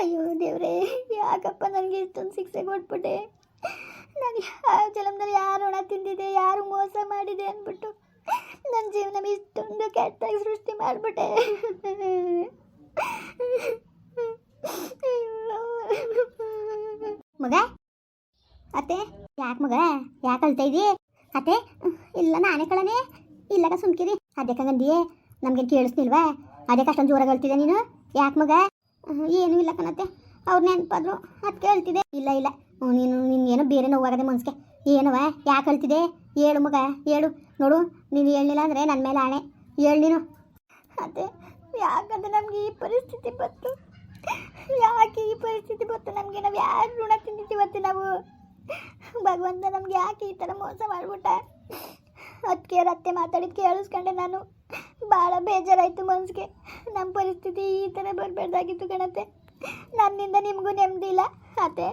ಅಯ್ಯೋ ದೇವ್ರೇ, ಯಾಕಪ್ಪ ನನಗೆ ಇಷ್ಟೊಂದು ಶಿಕ್ಷೆ ಕೊಟ್ಬಿಟ್ಟೆ? ನಾನು ಯಾವ ಜಲಮದಲ್ಲಿ ಯಾರು ಹಣ ತಿಂದಿದೆ, ಯಾರು ಮೋಸ ಮಾಡಿದೆ ಅಂದ್ಬಿಟ್ಟು ನನ್ನ ಜೀವನ ಇಷ್ಟೊಂದು ಕೆಟ್ಟಾಗಿ ಸೃಷ್ಟಿ ಮಾಡಿಬಿಟ್ಟೆ. ಮಗ, ಅತ್ತೆ, ಯಾಕೆ ಮಗ? ಯಾಕೆ ಅಳ್ತಾ ಇದೀ ಅತ್ತೆ, ಇಲ್ಲ, ನಾನೇ ಕಳನೆ ಇಲ್ಲಗ ಸುಮ್ಕಿರಿ. ಅದಕ್ಕೆ ಗಂದಿಯೇ ನಮ್ಗೆ ಕೇಳಿಸ್ತಿಲ್ವಾ? ಅದಕ್ಕೆ ಅಷ್ಟೊಂದು ಜೋರಾಗಿ ಹೇಳ್ತಿದ್ದೆ ನೀನು? ಯಾಕೆ ಮಗ? ಏನೂ ಇಲ್ಲ ಕಣತ್ತೆ. ಅವ್ರು ನೆನಪಾದ್ರು, ಅದು ಕೇಳ್ತಿದ್ದೆ ಇಲ್ಲ ಇಲ್ಲ. ನೀನು ನಿನ್ನ ಏನೋ ಬೇರೆ ನೋವಾಗದೆ ಮನ್ಸಿಗೆ. ಏನವ ಯಾಕೆ ಹೇಳ್ತಿದೆ ಹೇಳು ಮಗ, ಹೇಳು. ನೋಡು ನೀನು ಹೇಳಲಿಲ್ಲ ಅಂದರೆ ನನ್ನ ಮೇಲೆ ಆಣೆ. ಹೇಳು ನೀನು. ಅದೇ, ಯಾಕಂದ್ರೆ ನಮಗೆ ಈ ಪರಿಸ್ಥಿತಿ ಬಂತು. ಯಾಕೆ ಈ ಪರಿಸ್ಥಿತಿ ಬಂತು? ನಮಗೆ ನಾವು ಯಾರು ಋಣ ತಿಂದಿದ್ದೀವತ್ತು ನಾವು? ಭಗವಂತ ನಮ್ಗೆ ಯಾಕೆ ಈ ಥರ ಮೋಸ ಮಾಡಿಬಿಟ್ಟ? ಅದಕ್ಕೆ ಅತ್ತೆ ಮಾತಾಡಿದ್ದು ಕೇಳಿಸ್ಕೊಂಡೆ ನಾನು. ಭಾಳ ಬೇಜಾರಾಯಿತು ಮನ್ಸಿಗೆ. ನಮ್ಮ ಪರಿಸ್ಥಿತಿ ಈ ಥರ ಬರಬಾರ್ದಾಗಿತ್ತು ಕಣತ್ತೆ. ನನ್ನಿಂದ ನಿಮಗೂ ನೆಮ್ಮದಿ ಇಲ್ಲ. ಅತ್ತೆ,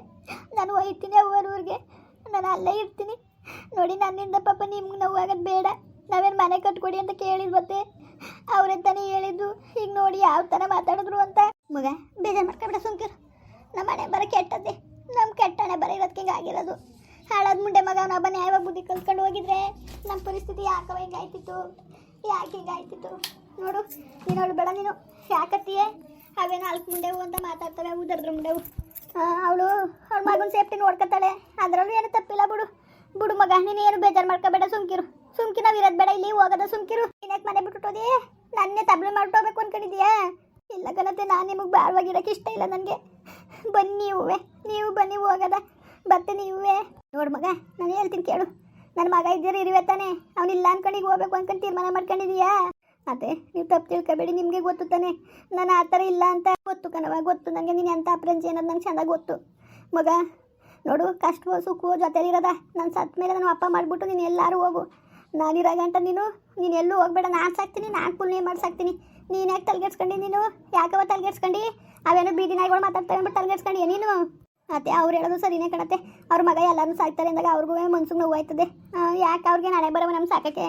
ನಾನು ಹೋಯ್ತೀನಿ ಅವ್ರ ಊರಿಗೆ. ನಾನು ಅಲ್ಲೇ ಇರ್ತೀನಿ. ನೋಡಿ, ನನ್ನಿಂದ ಪಾಪ ನಿಮ್ಗೆ ನೋವಾಗೋದು ಬೇಡ. ನಾವೇನು ಮನೆ ಕಟ್ಕೊಡಿ ಅಂತ ಕೇಳಿದ್ವತ್ತೆ ಅವರೇ ತಾನೇ ಹೇಳಿದ್ದು. ಈಗ ನೋಡಿ ಯಾವ ಥರ ಮಾತಾಡಿದ್ರು ಅಂತ. ಮಗ, ಬೇಜಾರು ಮಾಡ್ಕೊಬೇಡ ಸುಮ್ಕಿರು. ನಮ್ಮ ಮನೆ ಬರ ಕೆಟ್ಟದ್ದೆ. ನಮ್ಮ ಕೆಟ್ಟನೆ ಬರ ಇರೋದಕ್ಕೆ ಹಿಂಗೆ ಆಗಿರೋದು. ಹಾಳಾದ ಮುಂಡೆ ಮಗ ಅವನೊಬ್ಬ ನ್ಯಾಯವಾಗಿ ಬುದ್ಧಿ ಕಲ್ತ್ಕೊಂಡು ಹೋಗಿದ್ರೆ ನಮ್ಮ ಪರಿಸ್ಥಿತಿ ಯಾಕವ ಹಿಂಗಾಯ್ತಿತ್ತು ಯಾಕೆ ಹಿಂಗಾಯ್ತಿತ್ತು ನೋಡು, ನೀನು ಅವಳು ಬೇಡ, ನೀನು ಯಾಕತ್ತೀಯೇ ಅವೇ ನಾಲ್ಕು ಮುಂಡೆವು ಅಂತ ಮಾತಾಡ್ತವೆ ಅವು ದರ್ದ್ರ ಮುಂಡೆವು ಅವಳು ಅವ್ಳ ಮಗನ ಸೇಫ್ಟಿ ನೋಡ್ಕೊತಾಳೆ. ಅದರಲ್ಲೂ ಏನು ತಪ್ಪಿಲ್ಲ ಬಿಡು. ಬಿಡು ಮಗ, ನೀನು ಏನು ಬೇಜಾರು ಮಾಡ್ಕೋಬೇಡ, ಸುಮ್ಕಿರು. ಸುಮ್ಕಿ, ನಾವು ಇರೋದು ಬೇಡ, ಇಲ್ಲಿ ಹೋಗೋದ ಸುಮ್ಕಿರು. ಇನ್ನಕ್ಕೆ ಮನೆ ಬಿಟ್ಬಿಟ್ಟೋದೇ ನನ್ನೇ ತಬ್ಲೆ ಮಾಡ್ಕೋಬೇಕು ಅನ್ಕೊಂಡಿದ್ಯಾ? ಇಲ್ಲ ಕಣತೆ, ನಾನು ನಿಮಗೆ ಬಾಳ್ವಾಗಿರೋಕೆ ಇಷ್ಟ ಇಲ್ಲ ನನಗೆ. ಬನ್ನಿ ನೀವೇ, ನೀವು ಬನ್ನಿ ಹೋಗದ. ಬತ್ತೆ ನೀವೇ. ನೋಡು ಮಗ, ನಾನು ಹೇಳ್ತೀನಿ ಕೇಳು. ನನ್ನ ಮಗ ಇದ್ದೀರಿ ಇರಿವೆ ತಾನೆ. ಅವನಿಲ್ಲ ಅನ್ಕೊಂಡು ಹೋಗ್ಬೇಕು ಅನ್ಕೊಂಡು ತೀರ್ಮಾನ ಮಾಡ್ಕೊಂಡಿದೀಯಾ? ಅದೇ, ನೀವು ತಪ್ಪು ತಿಳ್ಕೊಬೇಡಿ, ನಿಮಗೆ ಗೊತ್ತು ತಾನೆ. ನಾನು ಆ ಥರ ಇಲ್ಲ ಅಂತ ಗೊತ್ತು ಕಣವ ಗೊತ್ತು. ನನಗೆ ನೀನು ಎಂಥ ಅಪ್ರಂಜಿ ಅನ್ನೋದು ನಂಗೆ ಚೆನ್ನಾಗಿ ಗೊತ್ತು. ಮಗ, ನೋಡು ಕಷ್ಟವೋ ಸುಖವೋ ಜೊತೆಲಿರೋದ ನಾನು ಸತ್ತ ಮೇಲೆ ನಾನು ಅಪ್ಪ ಮಾಡಿಬಿಟ್ಟು ನೀನು ಎಲ್ಲರೂ ಹೋಗು. ನಾನಿರೋ ಗಂಟ ನೀನು ನೀನು ಎಲ್ಲೂ ಹೋಗ್ಬೇಡ. ನಾನು ಸಾಕ್ತೀನಿ, ನಾನು ಪುಣ್ಯ ಮಾಡಿ ಸಾಕ್ತೀನಿ ನೀನು ಯಾಕೆ ತಲೆಗೆಡ್ಸ್ಕೊಂಡು ನೀನು? ಯಾಕವ ತಲೆಗೆಡ್ಸ್ಕೊಂಡು ಅವೇನೋ ಬೀದಿ ನಾಯಿಗಳು ಮಾತಾಡ್ತಾರೆ ಅಂದ್ಬಿಟ್ಟು ತಲೆಗೆಡ್ಸ್ಕೊಂಡು ನೀನು? ಅತ್ತೆ ಅವ್ರು ಹೇಳೋದು ಸರಿನೇ ಕಣತ್ತೆ. ಅವ್ರ ಮಗ ಎಲ್ಲರೂ ಸಾಕ್ತಾರೆ ಅಂದಾಗ ಅವ್ರಿಗೂ ಮನ್ಸಿಗೆ ನೋವು ಆಯ್ತದೆ ಯಾಕೆ ಅವ್ರಿಗೆ ನಾಳೆ ಬರೋ ನಮ್ಮ ಸಾಕಕ್ಕೆ?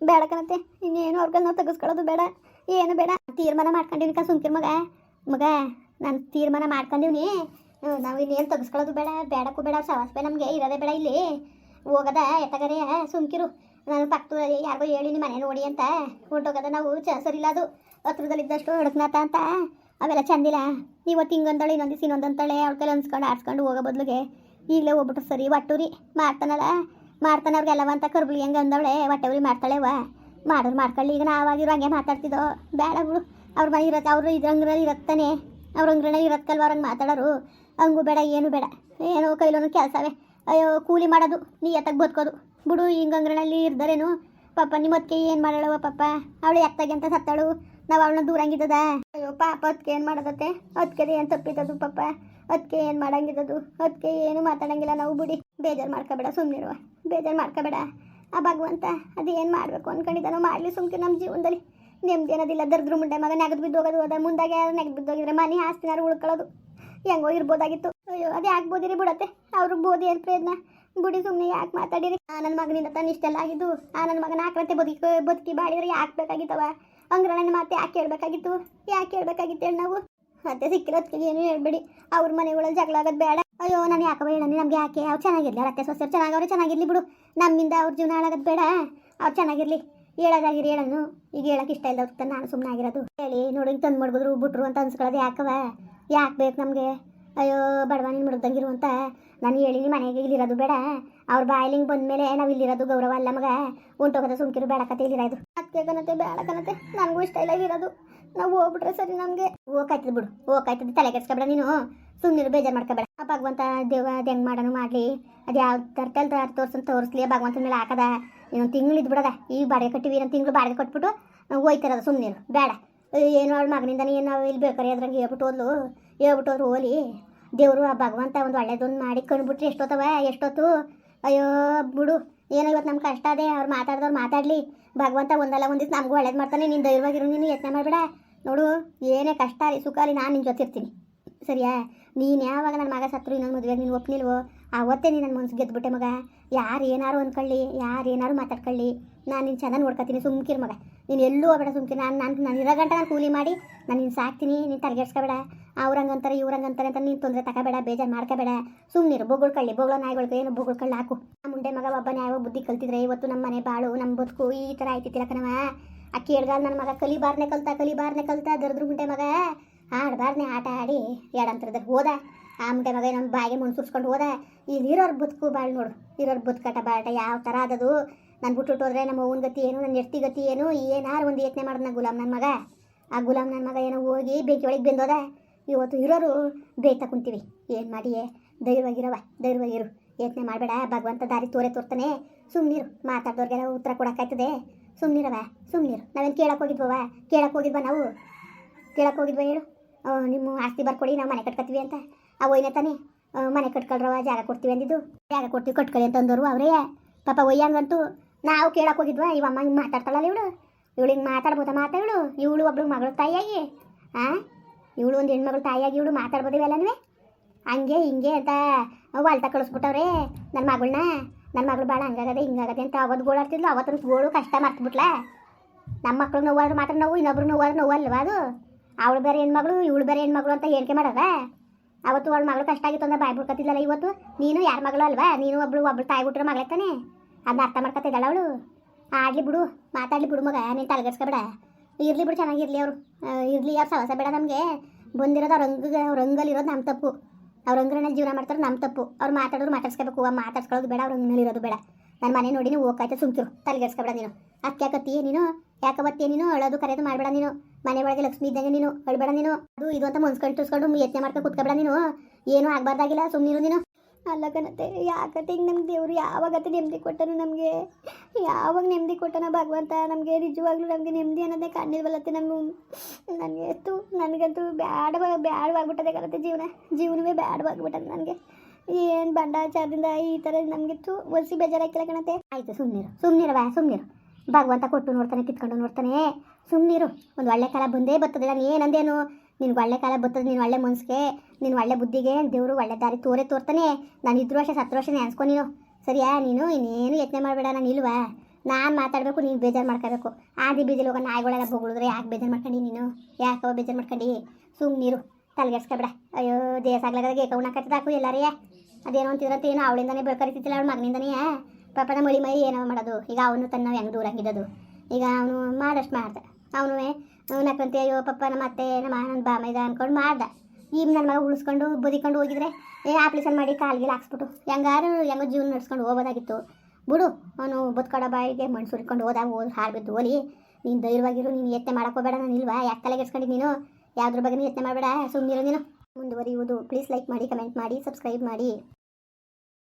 ಬೇಡ ಕಣತ್ತೆ. ಇನ್ನೇನು ಅವ್ರಿಗೆ ನಾವು ತೆಗೆಸ್ಕೊಳ್ಳೋದು ಬೇಡ. ಏನು ಬೇಡ. ತೀರ್ಮಾನ ಮಾಡ್ಕೊಂಡಿನಿ ಕಾ ಸುಮ್ಕಿರ್ ಮಗ. ಮಗ, ನಾನು ತೀರ್ಮಾನ ಮಾಡ್ಕೊಂಡಿವ್ನಿ. ನಾವು ಇನ್ನೇನು ತೆಗೆಸ್ಕೊಳ್ಳೋದು ಬೇಡ. ಬೇಡಕ್ಕೂ ಬೇಡ ಸವಾಸ ನಮಗೆ ಇರೋದೇ ಬೇಡ ಇಲ್ಲಿ. ಹೋಗದ, ಎತ್ತಗರೆ ಸುಮ್ಕಿರು. ನಾನು ಪಕ್ಕದಲ್ಲಿ ಯಾರಿಗೋ ಹೇಳಿ ನಿಮ್ಮ ಮನೆ ನೋಡಿ ಅಂತ ಹೊರ್ಟೋಗದ ನಾವು ಚ ಸರಿಲ್ಲ ಅದು. ಹತ್ರದಲ್ಲಿದ್ದಷ್ಟು ಹುಡುಕ್ನಾತ ಅಂತ. ಅವೆಲ್ಲ ಚಂದಿಲ್ಲ. ಇವತ್ತು ಹಿಂಗೊಂದಳೆ, ಇನ್ನೊಂದು ದಿವಸ ಇನ್ನೊಂದಂತಾಳೆ ಅವಳ ಕೈಲಿ ಅನ್ಸ್ಕೊಂಡು ಆಡ್ಸ್ಕೊಂಡು ಹೋಗೋ ಬದಲಿಗೆ. ಈಗಲೇ ಹೋಗ್ಬಿಟ್ರು ಸರಿ, ಒಟ್ಟೂರಿ. ಮಾಡ್ತಾನಲ್ಲ. ಮಾಡ್ತಾನೆ ಅವ್ರಿಗೆಲ್ಲವ ಅಂತ ಕರ್ಬುಳಿ ಹೆಂಗೆ ಅಂದವಳೆ, ಹೊಟ್ಟೆ ಮಾಡ್ತಾಳೆ ಮಾಡ್ತಾಳೆವ. ಮಾಡೋರು ಮಾಡ್ಕೊಳ್ಳಿ, ಈಗ ನಾವಾಗಿರೋ ಹಂಗೆ ಮಾತಾಡ್ತಿದ್ದೋ. ಬೇಡ, ಅವ್ರ ಮನೆ ಇರತ್ತೆ ಅವರು ಇದ್ರಂಗ್ರಲ್ಲಿ ಇರತ್ತಾನೆ. ಅವ್ರ ಅಂಗ್ರಲ್ಲಿ ಇರತ್ತಲ್ವ ಅವ್ರಂಗೆ ಮಾತಾಡೋರು. ಹಂಗೂ ಬೇಡ, ಏನು ಬೇಡ. ಏನೋ ಕೈಲೋನು ಕೆಲಸವೇ. ಅಯ್ಯೋ, ಕೂಲಿ ಮಾಡೋದು ನೀ ಎತ್ತಾಗ ಬದುಕೋದು. ಬಿಡು ಹಿಂಗೆ ಅಂಗ್ರಲ್ಲಿ ಇರ್ದಾರೇನು? ಪಾಪ ನಿಮ್ಮ ಅದಕ್ಕೆ ಏನು ಮಾಡಳವ ಪಾಪ? ಅವಳು ಎತ್ತಾಗೆ ಅಂತ ಸತ್ತಾಳು. ನಾವು ಅವಳನ್ನ ದೂರಂಗಿದ್ದದ ಅಯ್ಯೋ, ಪಾಪ ಅದಕ್ಕೆ ಏನು ಮಾಡೋದತ್ತೆ? ಅದಕ್ಕೆ ಏನು ತಪ್ಪಿದ್ದದು ಪಾಪ? ಅದಕ್ಕೆ ಏನು ಮಾಡಂಗಿದ್ದದು? ಅದಕ್ಕೆ ಏನು ಮಾತಾಡಂಗಿಲ್ಲ ನಾವು ಬಿಡಿ. ಬೇಜಾರು ಮಾಡ್ಕೋಬೇಡ ಸುಮ್ಮನಿರುವ ಬೇಜಾರು ಮಾಡ್ಕೋಬೇಡ. ಆ ಭಗವಂತ ಅದು ಏನು ಮಾಡಬೇಕು ಅಂದ್ಕೊಂಡಿದ್ದಾನೋ ಮಾಡಲಿ ಸುಮ್ಕೆ ನಮ್ಮ ಜೀವನದಲ್ಲಿ. ನೆಮ್ಮದಿ ಅನ್ನೋದಿಲ್ಲ, ದರ್ದ್ರ ಮುಂಡೆ ಮಗ ನೆಗದು ಬಿದ್ದು ಹೋಗೋದು ಹೋದ ಮುಂದಾಗೆ ನೆಗದು ಬಿದ್ದೋಗಿದ್ರೆ ಮನೆ ಆಸ್ತಿನಾರು ಉಳ್ಕೊಳ್ಳೋದು. ಹೆಂಗೋ ಇರ್ಬೋದಾಗಿತ್ತು. ಅಯ್ಯೋ, ಅದೇ ಆಗ್ಬೋದಿರಿ ಬೋದಿರಿ ಬಿಡತ್ತೆ. ಅವ್ರಿಗೆ ಬೋದಿ ಏನು ಪ್ರಯತ್ನ? ಬಿಡಿ ಸುಮ್ಮನೆ ಯಾಕೆ ಮಾತಾಡಿರಿ? ಆ ನನ್ನ ಮಗನಿಂದ ತಾನು ಇಷ್ಟೆಲ್ಲ ಆಗಿದ್ದು, ಆ ನನ್ನ ಮಗನ ಆಕ್ರತೆ ಬದುಕಿ ಬದುಕಿ ಬಾಡಿದ್ರೆ ಯಾಕೆ ಬೇಕಾಗಿತ್ತವ? ನನ್ನ ಮಾತು ಯಾಕೆ ಹೇಳ್ಬೇಕಾಗಿತ್ತು? ಯಾಕೆ ಹೇಳ್ಬೇಕಾಗಿತ್ತು ಹೇಳಿ ನಾವು? ಮತ್ತೆ ಸಿಕ್ಕಿರೋದಕ್ಕೆ ಏನು ಹೇಳ್ಬೇಡಿ. ಅವ್ರ ಮನೆಗಳಲ್ಲಿ ಜಗಳ ಆಗೋದು ಬೇಡ. ಅಯ್ಯೋ ನಾನು ಯಾಕೋ ಹೇಳೋಣ ನಮಗೆ ಯಾಕೆ? ಅವ್ರು ಚೆನ್ನಾಗಿರಲಿ, ಅವ್ರ ಅತ್ತೆ ಸೊಸೆರು ಚೆನ್ನಾಗವ್ರೆ ಚೆನ್ನಾಗಿರಲಿ ಬಿಡು. ನಮ್ಮಿಂದ ಅವ್ರ ಜೀವನ ಹಾಳಾಗೋದು ಬೇಡ. ಅವ್ರು ಚೆನ್ನಾಗಿರಲಿ. ಹೇಳೋದಾಗಿರಿ ಹೇಳನು. ಈಗ ಹೇಳಕ್ಕೆ ಇಷ್ಟ ಇಲ್ಲ ಅವ್ರಿಗೆ ನಾನು ಸುಮ್ಮನೆ ಆಗಿರೋದು. ಹೇಳಿ, ನೋಡಿ ತಂದು ಮಾಡ್ಬೋದ್ರು ಬಿಟ್ರು ಅಂತ ಅನ್ಸ್ಕೊಳ್ಳೋದು ಯಾಕವ ಯಾಕೆ ಬೇಕು ನಮಗೆ? ಅಯ್ಯೋ, ಬಡವ ನೀನು ಮುಡ್ದಂಗಿರು ಅಂತ. ನಾನು ಹೇಳಿನಿ ಮನೆಗೆ ಇಲ್ಲಿರೋದು ಬೇಡ. ಅವ್ರ ಬಾಯ್ಲಿಂಗ್ ಬಂದಮೇಲೆ ನಾವು ಇಲ್ಲಿರೋದು ಗೌರವ ಅಲ್ಲ ಮಗ. ಉಂಟೋಗದ ಸುಮ್ಕಿರು ಬೇಡ ಕತೆ ಇಲ್ಲಿರೋದು ಅತ್ತೆ ಕನತೆ ಬೇಡ ಕನತೆ ನನಗೂ ಇಷ್ಟ ಇಲ್ಲ ಇಲ್ಲಿರೋದು. ನಾವು ಹೋಗ್ಬಿಟ್ರೆ ಸರಿ ನಮಗೆ. ಹೋಗಾಯ್ತದ ಬಿಡು, ಹೋಗಾಯ್ತದ. ತಲೆ ಕೆಡ್ಸ್ಕೊಬೇಡ ನೀನು. ಸುಮ್ಮನೆ ಬೇಜಾರು ಮಾಡ್ಕೋಬೇಡ. ಆ ಭಗವಂತ ದೇವ ಅದು ಹೆಂಗೆ ಮಾಡೋನು ಮಾಡಲಿ. ಅದು ಯಾವ ತರ್ತಲ್ ತೋರ್ಸಂತ ತೋರಿಸ್ಲಿ. ಆ ಭಗವಂತನ ಮೇಲೆ ಹಾಕದ. ಇನ್ನೊಂದು ತಿಂಗಳು ಇದ್ಬಿಡದ ಬಿಡದ. ಈ ಬಾಡಿಗೆ ಕಟ್ಟಿವಿ, ಇನ್ನೊಂದು ತಿಂಗಳು ಬಾಡಿಗೆ ಕೊಟ್ಬಿಟ್ಟು ನಾವು ಹೋಯ್ತಿರೋದು ಸುಮ್ಮನೆ ಬೇಡ. ಏನು ಅವಳ ಮಗನಿಂದ ಏನು ನಾವು ಇಲ್ಲಿ ಬೇಕಾರೆ ಅದ್ರಂಗೆ ಹೇಳ್ಬಿಟ್ಟು ಹೋದ್ಲು. ಹೇಳ್ಬಿಟ್ಟು ಹೋದ್ರು ಹೋಲಿ. ದೇವರು ಆ ಭಗವಂತ ಒಂದು ಒಳ್ಳೇದೊಂದು ಮಾಡಿ ಕಂಡ್ಬಿಟ್ರೆ ಎಷ್ಟೊತ್ತವ? ಎಷ್ಟೊತ್ತು? ಅಯ್ಯೋ, ಬಿಡು. ಏನೋ ಇವತ್ತು ನಮ್ಮ ಕಷ್ಟ ಅದೇ. ಅವ್ರು ಮಾತಾಡ್ದವ್ರು ಮಾತಾಡಲಿ. ಭಗವಂತ ಒಂದಲ್ಲ ಒಂದು ದಿವಸ ನಮಗೂ ಒಳ್ಳೇದು ಮಾಡ್ತಾನೆ. ನೀನು ದೈವವಾಗಿರು ನೀನು ಯತ್ನ ಮಾಡಬೇಡ. ನೋಡು, ಏನೇ ಕಷ್ಟ ಆಗಲಿ, ಸುಖ ಆಗಲಿ, ನಾನು ನಿನ್ನ ಜೊತೆ ಇರ್ತೀನಿ ಸರಿಯಾ? ನೀನು ಯಾವಾಗ ನನ್ನ ಮಗ ಸತ್ರು, ಇನ್ನೊಂದು ಮದುವೆಗೆ ನೀನು ಒಪ್ನಿಲ್ವೋ? ಆವತ್ತೇ ನೀನು ನನ್ನ ಮನ್ಸು ಗೆದ್ದುಬಿಟ್ಟೆ ಮಗ. ಯಾರು ಏನಾರು ಅಂದ್ಕೊಳ್ಳಿ ಯಾರು ಏನಾರು ಮಾತಾಡ್ಕೊಳ್ಳಿ. ನಾನು ನಿನ್ನ ಚೆನ್ನಾಗಿ ನೋಡ್ಕೊತೀನಿ, ಸುಮ್ಕಿರ್ ಮಗ. ನೀನು ಎಲ್ಲೂ ಹೋಗ್ಬೇಡ ಸುಮ್ಕಿ ನಾನು ನಾನು ನಾನು ಇರೋ ಗಂಟ ನಾನು ಕೂಲಿ ಮಾಡಿ, ನಾನು ನಿನ್ನ ಸಾಕ್ತೀನಿ, ನೀನು ತಲೆಗೆಡ್ಸ್ಕೊಬೇಡ. ಅವ್ರಂಗಂತಾರೆ, ಇವ್ರಂಗಂತಾರೆ ಅಂತ ನೀನು ತೊಂದರೆ ತಗೋಬೇಡ, ಬೇಜಾರು ಮಾಡ್ಕೋಬೇಡ. ಸುಮ್ಮನಿರು ಬೊಗಳ್ಕೊಳ್ಳಿ, ಬೊಗಳ ನಾಯಿಗಳು ಏನು ಬೊಗಳ್ಕೊಳ್ಳಿ ಹಾಕು. ಮುಂಡೆ ಮಗ ಒಬ್ಬನೇ ಯಾವ ಬುದ್ಧಿ ಕಲ್ತಿದ್ರೆ, ಇವತ್ತು ನಮ್ಮ ಮನೆ ಬಾಳು ನಮ್ಮ ಬದುಕು ಈ ಥರ ಆಯ್ತಿತ್ತಿಲ್ಲ ಕಣವ ಆ ಕೇಳ್ಗಾಲ ನನ್ನ ಮಗ ಕಲಿಬಾರ್ನೆ ಕಲ್ತ ಕಲಿಬಾರ್ನೆ ಕಲ್ತ, ದರ್ದ್ರ ಮುಂಟೆ ಮಗ. ಆಡಬಾರ್ನೆ ಆಟ ಆಡಿ ಎರಡಂತರದಲ್ಲಿ ಹೋದ. ಆ ಮುಂಡೆ ಮಗ ನಮ್ಮ ಬಾಯಿಗೆ ಮುನ್ ಸುರ್ಸ್ಕೊಂಡು ಹೋದ. ಇಲ್ಲಿ ಇರೋರು ಬದುಕು ಬಾಳ್ ನೋಡು. ಇರೋರು ಬದುಕಾಟ ಬಾಟ ಯಾವ ಥರ ಅದದು ನಾನು ಬಿಟ್ಟು ಹೋದ್ರೆ ನಮ್ಮ ಅವ್ವನ ಗತಿ ಏನು ನನ್ನ ಎಷ್ಟಿ ಗತಿ ಏನು, ಏನಾರು ಒಂದು ಯತ್ನೆ ಮಾಡಿದ್ನ ಗುಲಾಮ್ ನನ್ನ ಮಗ. ಆ ಗುಲಾಮ್ ನನ್ನ ಮಗ ಏನೋ ಹೋಗಿ ಬೆಂಕಿ ಒಳಗೆ ಬೆಂದೋದ ಇವತ್ತು ಇರೋರು ಬೇಯ್ತಾ ಕುಂತೀವಿ. ಏನು ಮಾಡಿ ಧೈರ್ಯವಾಗಿರವ ಧೈರ್ಯವಾಗಿರು ಯತ್ನೆ ಮಾಡಬೇಡ. ಭಗವಂತ ದಾರಿ ತೋರೆ ತೋರ್ತಾನೆ. ಸುಮ್ಮನಿರು ಮಾತಾಡ್ದವ್ರಿಗೆಲ್ಲ ಉತ್ತರ ಕೊಡೋಕ್ಕಾಯ್ತದೆ. ಸುಮ್ಮನಿರವ ಸುಮ್ಮನಿರು ನಾವೇನು ಕೇಳಕ್ಕೆ ಹೋಗಿದ್ವವ ಕೇಳಕ್ಕೆ ಹೋಗಿದ್ವ ನಾವು? ಕೇಳಕ್ಕೆ ಹೋಗಿದ್ವ ಹೇಳು. ನಿಮ್ಮ ಆಸ್ತಿ ಬರ್ಕೊಡಿ, ನಾವು ಮನೆ ಕಟ್ಕೊತೀವಿ ಅಂತ. ಆ ಒಯ್ನ ತಾನೇ. ಮನೆ ಕಟ್ಕೊಳ್ರವ ಜಾಗ ಕೊಡ್ತೀವಿ ಅಂದಿದ್ದು. ಜಾಗ ಕೊಡ್ತೀವಿ ಕಟ್ಕೊಳ್ಳಿ ಅಂತ ಅಂದವರು ಅವರೇ. ಪಾಪ ಒಯ್ಯಂಗಂತೂ ನಾವು ಕೇಳಕ್ಕೆ ಹೋಗಿದ್ವ. ಇವ ಅಮ್ಮ ಹಿಂಗೆ ಮಾತಾಡ್ತಾಳಲ್ಲ ಇವಳು. ಇವಳು ಹಿಂಗೆ ಮಾತಾಡ್ಬೋದ ಮಾತಾಡಳು ಇವಳು? ಒಬ್ಳು ಮಗಳು ತಾಯಿಯಾಗಿ. ಹಾಂ ಇವಳು ಒಂದು ಹೆಣ್ಮಗಳು ತಾಯಿಯಾಗಿ ಇವಳು ಮಾತಾಡ್ಬೋದಿವೆಲ್ಲನೂ ಹಂಗೆ ಹಿಂಗೆ ಅಂತ ವಾಲ್ತ ಕಳಿಸ್ಬಿಟ್ಟವ್ರೆ ನನ್ನ ಮಗಳನ್ನ ನನ್ನ ಮಗಳು ಭಾಳ ಹಂಗಾಗದೆ ಹಿಂಗಾಗದೆ ಅಂತ ಅವತ್ತು ಗೋಳಾಡ್ತಿದ್ಲು ಅವತ್ತೊಂದು ಗೋಳು ಕಷ್ಟ ಮರ್ತ್ಬಿಟ್ಲೆ. ನಮ್ಮ ಮಕ್ಳು ನೋವಾದ್ರೂ ಮಾತ್ರ ನೋವು, ಇನ್ನೊಬ್ರು ನೋವಾದ್ರೂ ನೋವು ಅಲ್ವಾ ಅದು? ಅವಳು ಬೇರೆ ಹೆಣ್ಮಗಳು, ಇವಳು ಬೇರೆ ಹೆಣ್ಮಗಳು ಅಂತ ಹೇಳಿಕೆ ಮಾಡದ ಅವತ್ತು ಅವಳು ಮಗಳು ಕಷ್ಟ ಆಗಿತ್ತು ಅಂದ್ರೆ ಬಾಯ್ ಬಿಡ್ಕೊತಿದ್ಲಲ್ಲ ಇವತ್ತು? ನೀನು ಯಾರ ಮಗಳು ಅಲ್ವಾ? ನೀನು ಒಬ್ಳು ಒಬ್ಳು ತಾಯಿ ಬಿಟ್ರೆ ಮಗಳೇತಾನೆ ಅದನ್ನ ಅರ್ಥ ಮಾಡ್ಕೊತಿದ್ದಾಳ ಅವಳು? ಆಡ್ಲಿ ಬಿಡು, ಮಾತಾಡ್ಲಿ ಬಿಡು ಮಗ, ನೀನು ತಲೆಗೆಡ್ಸ್ಕೊಬೇಡ ಇರಲಿ ಬಿಡು, ಚೆನ್ನಾಗಿರಲಿ ಅವರು. ಇರಲಿ ಅವ್ರು ಸವಸ ಬೇಡ ನಮಗೆ. ಬಂದಿರೋದು ರಂಗ ರಂಗಲ್ಲಿರೋದು ನಮ್ಮ ತಪ್ಪು. ಅವ್ರ ಹಂಗ್ರಲ್ಲಿ ಜೀವನ ಮಾಡ್ತಾರೆ ನಮ್ಮ ತಪ್ಪು. ಅವ್ರು ಮಾತಾಡೋರು ಮಾತಾಡ್ಸ್ಕೋಬೇಕು. ಮಾತಾಡ್ಸ್ಕೊಳ್ಳೋದು ಬೇಡ, ಅವ್ರ ಹಂಗಲ್ಲಿ ಇರೋದು ಬೇಡ. ನನ್ನ ಮನೆ ನೋಡಿ ನೀವು ಹೋಗ್ಕಾಯ್ತು ಸುಮ್ಕಿರು. ತಲೆಗೆಡ್ಸ್ಕೊಬೇಡ ನೀನು. ಅಕ್ಕಿ ಯಾಕತ್ತೀಯ ನೀನು? ಯಾಕವತ್ತೀಯ ನೀನು? ಅಳೋದು ಕರೆಯೋದು ಮಾಡಬೇಡ ನೀನು. ಮನೆ ಒಳಗೆ ಲಕ್ಷ್ಮಿ ಇದ್ದಂಗೆ ನೀನು. ಅಳ್ಬೇಡ ನೀನು. ಅದು ಇದು ಅಂತ ಮುನ್ಸ್ಕೊಂಡು ತುಸ್ಕೊಂಡು ಯತ್ನೆ ಮಾಡ್ಕೊಂಡು ಕುತ್ಕೊಬೇಡ ನೀನು. ಏನೂ ಆಗಬಾರ್ದಾಗಿಲ್ಲ. ಸುಮ್ಮನಿರು ನೀನು. ಅಲ್ಲ ಕಣತೆ ಯಾಕತ್ತೆ ಹಿಂಗೆ ನಮ್ಮ ದೇವ್ರು ಯಾವಾಗತ್ತೆ ನೆಮ್ಮದಿ ಕೊಟ್ಟನು ನಮಗೆ, ಯಾವಾಗ ನೆಮ್ಮದಿ ಕೊಟ್ಟನ ಭಗವಂತ, ನಮಗೆ ನಿಜವಾಗ್ಲೂ ನಮಗೆ ನೆಮ್ಮದಿ ಅನ್ನೋದೇ ಕಾಣಿಲ್ವಲ್ಲತ್ತೆ ನಮ್ಮ ನನಗೆ ಎತ್ತು ನನಗಂತೂ ಬ್ಯಾಡ ಬ್ಯಾಡವಾಗ್ಬಿಟ್ಟದೆ ಕಲತ್ತೆ ಜೀವನ, ಜೀವನವೇ ಬ್ಯಾಡವಾಗ್ಬಿಟ್ಟದೆ ನನಗೆ. ಏನು ಬಂಡಾಚಾರದಿಂದ ಈ ಥರ ನಮಗಿತ್ತು ಒಸಿ ಬೇಜಾರಾಕಿಲ್ಲ ಕಣತೆ ಆಯಿತು ಸುಮ್ಮನಿರು ಬಾ ಸುಮ್ಮನಿರು ಭಗವಂತ ಕೊಟ್ಟು ನೋಡ್ತಾನೆ, ಕಿತ್ಕೊಂಡು ನೋಡ್ತಾನೆ. ಸುಮ್ಮನಿರು ಒಂದು ಒಳ್ಳೆ ಕಾಲ ಬಂದೇ ಬರ್ತದೆ, ನಾನು ಏನಂದೇನು? ನಿನ್ಗೆ ಒಳ್ಳೆ ಕಾಲ ಬರ್ತದೆ ನೀನು ಒಳ್ಳೆ ಮನಸ್ಸಿಗೆ ನೀನು ಒಳ್ಳೆ ಬುದ್ಧಿಗೆ ದೇವರು ಒಳ್ಳೆ ದಾರಿ ತೋರೆ ತೋರ್ತಾನೆ. ನಾನು ಇದ್ರ ವರ್ಷ ಸತ್ತು ವರ್ಷ ನೆನ್ಸ್ಕೊ ನೀನು. ಸರಿಯಾ, ನೀನು ಇನ್ನೇನು ಯತ್ನೆ ಮಾಡಬೇಡ, ನಾನು ಇಲ್ವಾ? ನಾನು ಮಾತಾಡಬೇಕು, ನೀನು ಬೇಜಾರು ಮಾಡ್ಕೋಬೇಕು ಆದಿ ಬೀದಿಲಿ ಹೋಗೋ ನಾಯಿಗಳೆಲ್ಲ ಬೊಗಳಿದ್ರೆ ಯಾಕೆ ಬೇಜಾರು ಮಾಡ್ಕೊಂಡು ನೀನು? ಯಾಕವ ಬೇಜಾರು ಮಾಡ್ಕೊಂಡು? ಸುಮ್ಮನಿರು ತಲೆಗೆಡ್ಸ್ಕೊಬೇಡ. ಅಯ್ಯೋ ದೇಶ ಆಗ್ಲಾಗದಾಗ ಏಕ ಉಣ್ಣಕತ್ತದ ಹಾಕು ಎಲ್ಲಾರೇ. ಅದೇನೋ ಅಂತಿದ್ರಂತ, ಏನೋ ಅವಳಿಂದನೇ ಬೆಳ್ಕರಿತಿತ್ತಿಲ್ಲ ಅವಳ ಮಗ್ನಿಂದನೇ. ಪಾಪ ನಮ್ಮ ಮಳಿ ಮೈ ಏನೋ ಮಾಡೋದು? ಈಗ ಅವನು ತನ್ನ ಹೆಂಗೆ ದೂರ ಆಗಿದ್ದದು ಈಗ ಅವನು ಮಾಡಷ್ಟು ಮಾಡ್ತ ಅವನು ನಕ್ಕಂತೆ ಅಯ್ಯೋ ಪಪ್ಪ, ನಮ್ಮ ಅತ್ತೆ, ನಮ್ಮ ನನ್ನ ಬಾಮ ಇದೆ ಅಂದ್ಕೊಂಡು ಮಾಡ್ದ. ಈಗ ನನ್ನ ಮಗ ಉಳಿಸ್ಕೊಂಡು ಬದಿಕೊಂಡು ಹೋಗಿದ್ರೆ ಏ ಆಪ್ರೇಷನ್ ಮಾಡಿ ಕಾಲ್ಗಿಲ್ ಹಾಕ್ಸ್ಬಿಟ್ಟು. ಹೆಂಗಾರು ಹೆಂಗೋ ಜೀವನ ನಡ್ಸ್ಕೊಂಡು ಹೋಗೋದಾಗಿತ್ತು. ಬಿಡು, ಅವನು ಬದುಕಡ ಬಾಯಿಗೆ ಮಣ್ಣು ಸುರಿಕೊಂಡು ಹೋದ, ಹೋದ್ ಹಾಡ್ಬಿದ್ದು ಹೋಲಿ ನೀನು ಧೈರ್ಯವಾಗಿರು, ನೀನು ಯತ್ನೆ ಮಾಡೋಕೋಬೇಡ ನಾನು ಇಲ್ವಾ? ಯಾಕೆ ತಲೆಗೆಡ್ಸ್ಕೊಂಡು ನೀನು? ಯಾವುದ್ರ ಬಗ್ಗೆ ಯತ್ನೆ ಮಾಡಬೇಡ? ಸುಮ್ಮನಿರು ನೀನು. ಮುಂದುವರಿಯುವುದು. ಪ್ಲೀಸ್ ಲೈಕ್ ಮಾಡಿ ಕಮೆಂಟ್ ಮಾಡಿ ಸಬ್ಸ್ಕ್ರೈಬ್ ಮಾಡಿ.